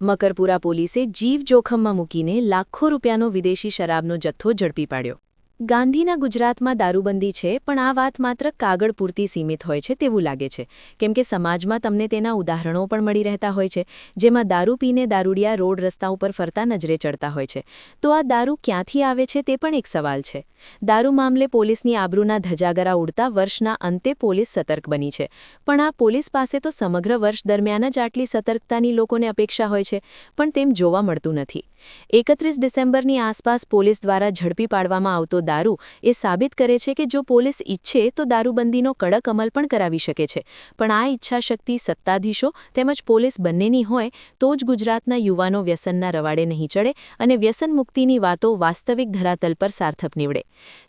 મકરપુરા પોલીસે જીવ જોખમમાં મૂકીને લાખો રૂપિયાનો વિદેશી શરાબનો જથ્થો ઝડપી પાડ્યો. ગાંધીના ગુજરાતમાં દારૂબંધી છે, પણ આ વાત માત્ર કાગળ પૂરતી સીમિત હોય છે તેવું લાગે છે. કેમ કે સમાજમાં તમને તેના ઉદાહરણો પણ મળી રહેતા હોય છે, જેમાં દારૂ પીને દારૂડિયા રોડ રસ્તા ઉપર ફરતા નજરે ચડતા હોય છે. તો આ દારૂ ક્યાંથી આવે છે તે પણ એક સવાલ છે. દારૂ મામલે પોલીસની આબરૂના ધજાગરા ઉડતા વર્ષના અંતે પોલીસ સતર્ક બની છે. પણ આ પોલીસ પાસે તો સમગ્ર વર્ષ દરમિયાન જ આટલી સતર્કતાની લોકોને અપેક્ષા હોય છે, પણ તેમ જોવા મળતું નથી. એકત્રીસ ડિસેમ્બરની આસપાસ પોલીસ દ્વારા ઝડપી પાડવામાં આવતો દારૂ એ સાબિત કરે છે કે જો પોલીસ ઈચ્છે તો દારૂબંધીનો કડક અમલ પણ કરાવી શકે છે. પણ આ ઈચ્છાશક્તિ સત્તાધીશો તેમજ પોલીસ બંનેની હોય તો જ ગુજરાતના યુવાનો વ્યસનના રવાડે નહીં ચડે અને વ્યસન મુક્તિની વાતો વાસ્તવિક ધરાતલ પર સાર્થક નીવડે.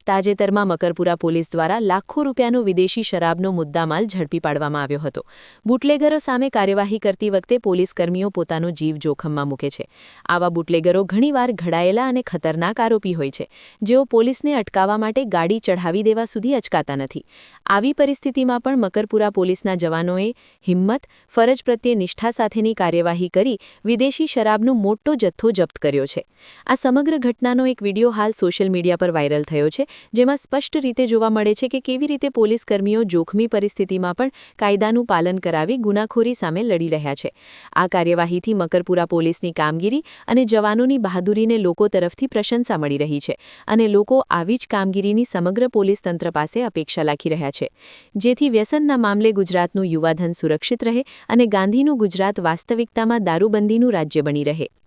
તાજેતરમાં મકરપુરા પોલીસ દ્વારા લાખો રૂપિયાનો વિદેશી શરાબનો મુદ્દામાલ ઝડપી પાડવામાં આવ્યો હતો. બુટલેગરો સામે કાર્યવાહી કરતી વખતે પોલીસ કર્મીઓ પોતાનો જીવ જોખમમાં મૂકે છે. આવા બુટલેગરો ઘણીવાર ઘડાયેલા અને ખતરનાક આરોપી હોય છે. જેઓ પોલીસને અટકાવવા માટે ગાડી ચઢાવી દેવા સુધી અચકાતા નથી. આવી પરિસ્થિતિમાં પણ મકરપુરા પોલીસના જવાનોએ હિંમત, ફરજ પ્રત્યે નિષ્ઠા સાથેની કાર્યવાહી કરી વિદેશી શરાબનો મોટો જથ્થો જપ્ત કર્યો છે. આ સમગ્ર ઘટનાનો એક વિડિયો હાલ સોશિયલ મીડિયા પર વાયરલ થયો છે, જેમાં સ્પષ્ટ રીતે જોવા મળે છે કે કેવી રીતે પોલીસકર્મીઓ જોખમી પરિસ્થિતિમાં પણ કાયદાનું પાલન કરાવી ગુનાખોરી સામે લડી રહ્યા છે. આ કાર્યવાહીથી મકરપુરા પોલીસની કામગીરી અને જવાનોની બહાદુરીને લોકો તરફથી પ્રશંસા મળી રહી છે અને લોકો આવી જ કામગીરીની સમગ્ર પોલીસ તંત્ર પાસે અપેક્ષા રાખી રહ્યા છે. જેથી વ્યસનના મામલે ગુજરાતનું યુવાધન સુરક્ષિત રહે અને ગાંધીનું ગુજરાત વાસ્તવિકતામાં દારૂબંધીનું રાજ્ય બની રહે.